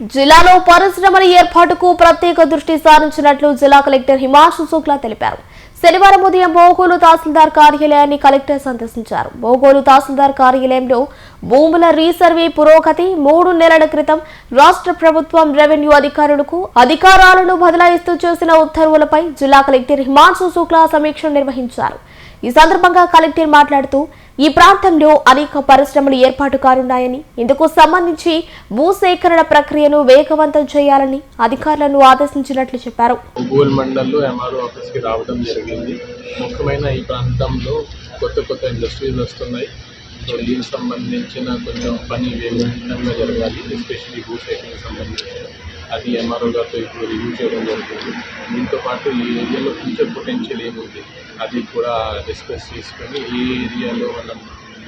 జిల్లాలో పరిశ్రమల ఏర్పాటుకు ప్రత్యేక దృష్టి సారించినట్లు జిల్లా కలెక్టర్ హిమాంశు శుక్లా తెలిపారు. శనివారం ఉదయం బోగోలు తహసీల్దార్ కార్యాలయాన్ని కలెక్టర్ సందర్శించారు. బోగోలు తహసీల్దార్ కార్యాలయంలో భూముల రీసర్వే పురోగతి మూడు నెలల క్రితం రాష్ట్ర ప్రభుత్వం రెవెన్యూ అధికారులకు అధికారాలను బదలాయిస్తూ చేసిన ఉత్తర్వులపై జిల్లా కలెక్టర్ హిమాంశు శుక్లా సమీక్ష నిర్వహించారు. ఈ సందర్భంగా కలెక్టర్ మాట్లాడుతూ ఈ ప్రాంతంలో అనేక పరిశ్రమలు ఏర్పాటు కానున్నాయని ఇందుకు సంబంధించి భూసేకరణ ప్రక్రియను వేగవంతం చేయాలని అధికారులను ఆదేశించినట్లు చెప్పారు. గోల్ మండల్లో ఎంఆర్ఓ ఆఫీస్కి రావడం జరిగింది. ముఖ్యమైన ఈ ప్రాంతంలో కొత్త కొత్త ఇండస్ట్రీస్ వస్తున్నాయి. సో దీనికి సంబంధించిన కొంచెం పని వేగవంతంగా జరగాలి ఎస్పెషలీ భూ సేకరణకు సంబంధించి అది ఎంఆర్ఓ గారితో ఇప్పుడు రివ్యూ చేయడం జరుగుతుంది. దీంతో పాటు ఈ ఏరియాలో ఫ్యూచర్ పొటెన్షియల్ ఏముంది అది కూడా డిస్కస్ చేసుకొని ఏ ఏరియాలో మనం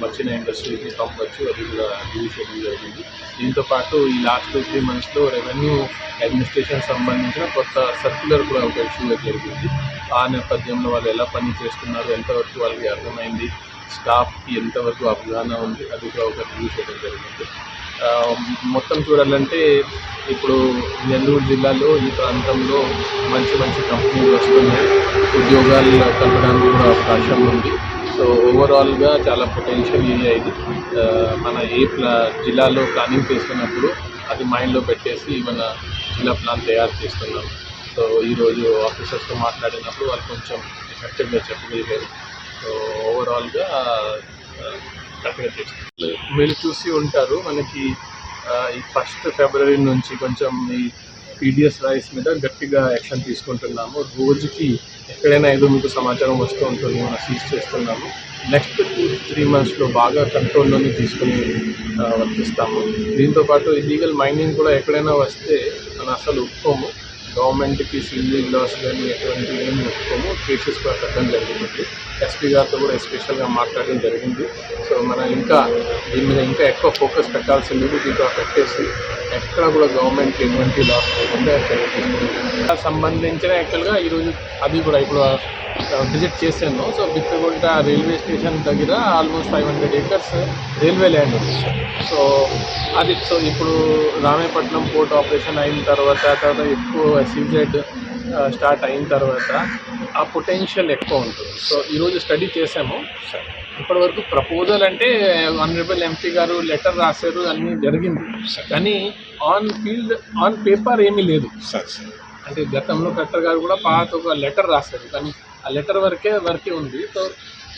వచ్చిన ఇండస్ట్రీస్ని పంపచ్చు అది కూడా రివ్యూ చేయడం జరిగింది దీంతో పాటు ఈ లాస్ట్ టూ త్రీ మంత్స్లో రెవెన్యూ అడ్మినిస్ట్రేషన్ సంబంధించిన కొత్త సర్క్యులర్ కూడా ఒక ఇష్యూ జరిగింది. ఆ నేపథ్యంలో వాళ్ళు ఎలా పని చేస్తున్నారు ఎంతవరకు వాళ్ళకి అర్థమైంది స్టాఫ్కి ఎంతవరకు అవగాహన ఉంది అది కూడా ఒక రివ్యూ చేయడం జరిగింది. మొత్తం చూడాలంటే ఇప్పుడు నెల్లూరు జిల్లాలో ఈ ప్రాంతంలో మంచి మంచి కంపెనీలు వస్తున్నాయి. ఉద్యోగాలు కలపడానికి కూడా అవకాశం ఉంది. సో ఓవరాల్గా చాలా పొటెన్షియల్ ఏరియా ఇది. మన ఏ ప్లా జిల్లాలో ప్లానింగ్ చేస్తున్నప్పుడు అది మైండ్లో పెట్టేసి మన జిల్లా ప్లాన్ తయారు చేస్తున్నాం. సో ఈరోజు ఆఫీసర్స్తో మాట్లాడినప్పుడు వాళ్ళు కొంచెం ఎఫెక్టివ్గా చెప్పగలిగారు. సో ఓవరాల్గా కరెక్ట్గా చేస్తారు మీరు చూసి ఉంటారు. మనకి ఈ ఫస్ట్ ఫిబ్రవరి నుంచి కొంచెం ఈ పీడిఎస్ రైస్ మీద గట్టిగా యాక్షన్ తీసుకుంటున్నాము. రోజుకి ఎక్కడైనా ఏదో మీకు సమాచారం వస్తూ ఉంటుంది మనం సీజ్ చేస్తున్నాము. నెక్స్ట్ టూ త్రీ మంత్స్లో బాగా కంట్రోల్లోనే తీసుకుని వర్తిస్తాము. దీంతోపాటు ఇల్లీగల్ మైనింగ్ కూడా ఎక్కడైనా వస్తే మనం అసలు ఒప్పుకోము. గవర్నమెంట్కి సివిల్ లాస్ కానీ ఎటువంటి ఏమి ఒప్పుకోము. కేసెస్ కూడా పెట్టడం జరిగింది. ఎస్పీ గారితో కూడా ఎస్పెషల్గా మాట్లాడడం జరిగింది. సో మనం ఇంకా దీని మీద ఇంకా ఎక్కువ ఫోకస్ పెట్టాల్సింది దీంతో పెట్టేసి ఎక్కడ కూడా గవర్నమెంట్ ఎటువంటి లాస్ లేకుండా సంబంధించిన యాక్చువల్గా ఈరోజు అది కూడా ఇప్పుడు విజిట్ చేశాను సో బిక్కగుంట రైల్వే స్టేషన్ దగ్గర almost five hundred acres railway land ఉంది. సో అది సో ఇప్పుడు రామేపట్నం పోర్ట్ ఆపరేషన్ అయిన తర్వాత తర్వాత ఎక్కువ సీజెడ్ స్టార్ట్ అయిన తర్వాత ఆ పొటెన్షియల్ ఎక్కువ ఉంటుంది. సో ఈరోజు స్టడీ చేసాము. ఇప్పటివరకు ప్రపోజల్ అంటే ఆనరబుల్ ఎంపీ గారు లెటర్ రాశారు అన్నీ జరిగింది. కానీ ఆన్ ఫీల్డ్ ఆన్ పేపర్ ఏమీ లేదు. అంటే గతంలో కలెక్టర్ గారు కూడా పాత ఒక లెటర్ రాశారు. కానీ ఆ లెటర్ వరకే వరకే ఉంది. సో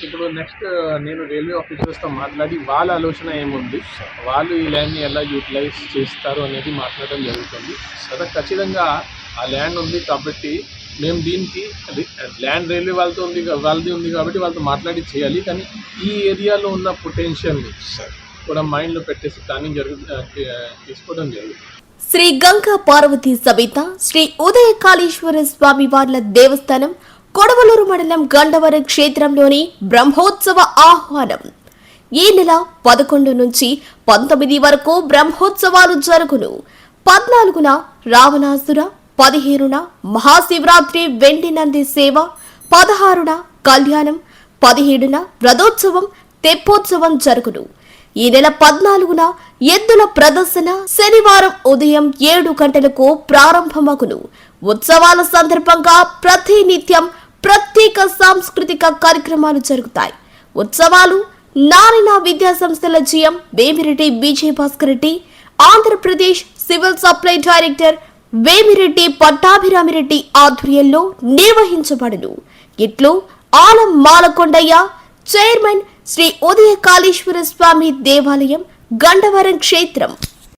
ఇప్పుడు నెక్స్ట్ నేను రైల్వే ఆఫీసర్స్తో మాట్లాడి వాళ్ళ ఆలోచన ఏముంది? వాళ్ళు ఈ ల్యాండ్ని ఎలా యూటిలైజ్ చేస్తారు అనేది మాట్లాడడం జరుగుతుంది. కదా ఖచ్చితంగా ఆ ల్యాండ్ ఉంది కాబట్టి మేము దీనికి ల్యాండ్ రైల్వే వాళ్ళతో ఉంది వాళ్ళది ఉంది కాబట్టి వాళ్ళతో మాట్లాడి చేయాలి. కానీ ఈ ఏరియాలో ఉన్న పొటెన్షియల్ని కూడా మైండ్లో పెట్టేసి ప్లానింగ్ జరుగు తీసుకోవడం జరుగుతుంది శ్రీ గంగా పార్వతీ సమేత శ్రీ ఉదయ కాళేశ్వర స్వామి వార్ల దేవస్థానం కొడవలూరు మండలం గండవరం క్షేత్రంలోని బ్రహ్మోత్సవ ఆహ్వానం. ఈ నెల పదకొండు నుంచి పంతొమ్మిది వరకు బ్రహ్మోత్సవాలు జరుగును. పద్నాలుగున రావణాసుర పదిహేనున మహాశివరాత్రి వెండి నంది సేవ పదహారున కళ్యాణం పదిహేడున రథోత్సవం తెప్పోత్సవం జరుగును. ఈ నెల పద్నాలుగున ఎద్దుల ప్రదర్శన శనివారం ఉదయం ఏడు గంటలకు ప్రారంభమగును. ఉత్సవాల సందర్భంగా ప్రతి నిత్యం ప్రత్యేక సాంస్కృతిక కార్యక్రమాలు జరుగుతాయి. ఉత్సవాలు నారాయణ విద్యా సంస్థల GM Vemireddy Vijaya Bhaskar Reddy Andhra Pradesh civil supply director Vemireddy Pattabhiramireddy ఆధ్వర్యంలో నిర్వహించబడును. ఇట్లు ఆలం మాలకొండయ్య చైర్మన్ శ్రీ ఉదయ కాళేశ్వర స్వామి దేవాలయం గండవరం క్షేత్రం.